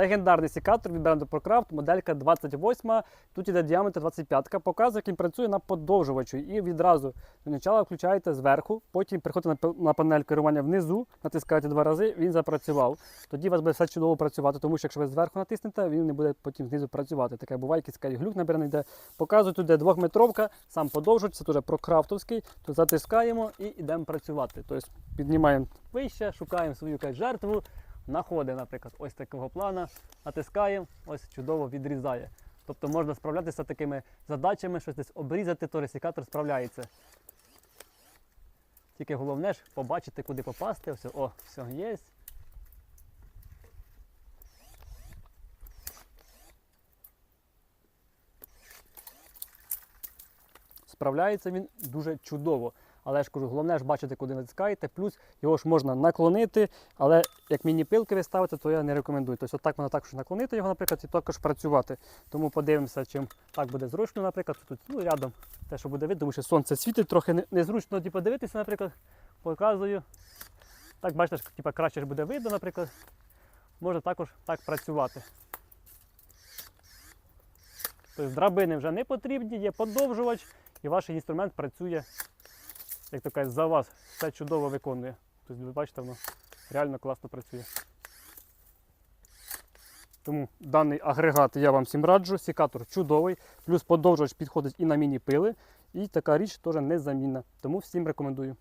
Легендарний секатор від бренду ProCraft, моделька 28. Тут іде діаметр 25. Показує, як він працює на подовжувачу. І відразу до начала включаєте зверху, потім приходите на панель керування внизу, натискаєте два рази, він запрацював. Тоді у вас буде все чудово працювати, тому що якщо ви зверху натиснете, він не буде потім знизу працювати. Таке буває, якийсь глюк набираний, де показує, тут де двохметровка, сам подовжувач, це теж прокрафтовський, то затискаємо і йдемо працювати. Тобто піднімаємо вище, шукаємо свою якусь жертву, знаходимо, наприклад, ось такого плана, натискаємо, ось чудово відрізає. Тобто можна справлятися з такими задачами, щось десь обрізати, то ресікатор справляється. Тільки головне ж побачити, куди попасти. Все, о, все є. Справляється він дуже чудово. Але ж кажу, головне ж бачити, куди натискаєте. Плюс його ж можна наклонити, але як міні-пилки ви ставите, то я не рекомендую. Тобто отак можна також наклонити його, наприклад, і також працювати. Тому подивимося, чим так буде зручно, наприклад, тут ну, рядом те, що буде видно, тому що сонце світить, трохи незручно типу, дивитися, наприклад, показую. Так, бачите, типу, краще ж буде видно, наприклад. Можна також так працювати. Тобто драбини вже не потрібні, є подовжувач, і ваш інструмент працює, як то кажуть, за вас. Все чудово виконує. Тобто, ви бачите, воно реально класно працює. Тому даний агрегат я вам всім раджу. Сікатор чудовий, плюс подовжувач підходить і на міні-пили. І така річ теж незамінна. Тому всім рекомендую.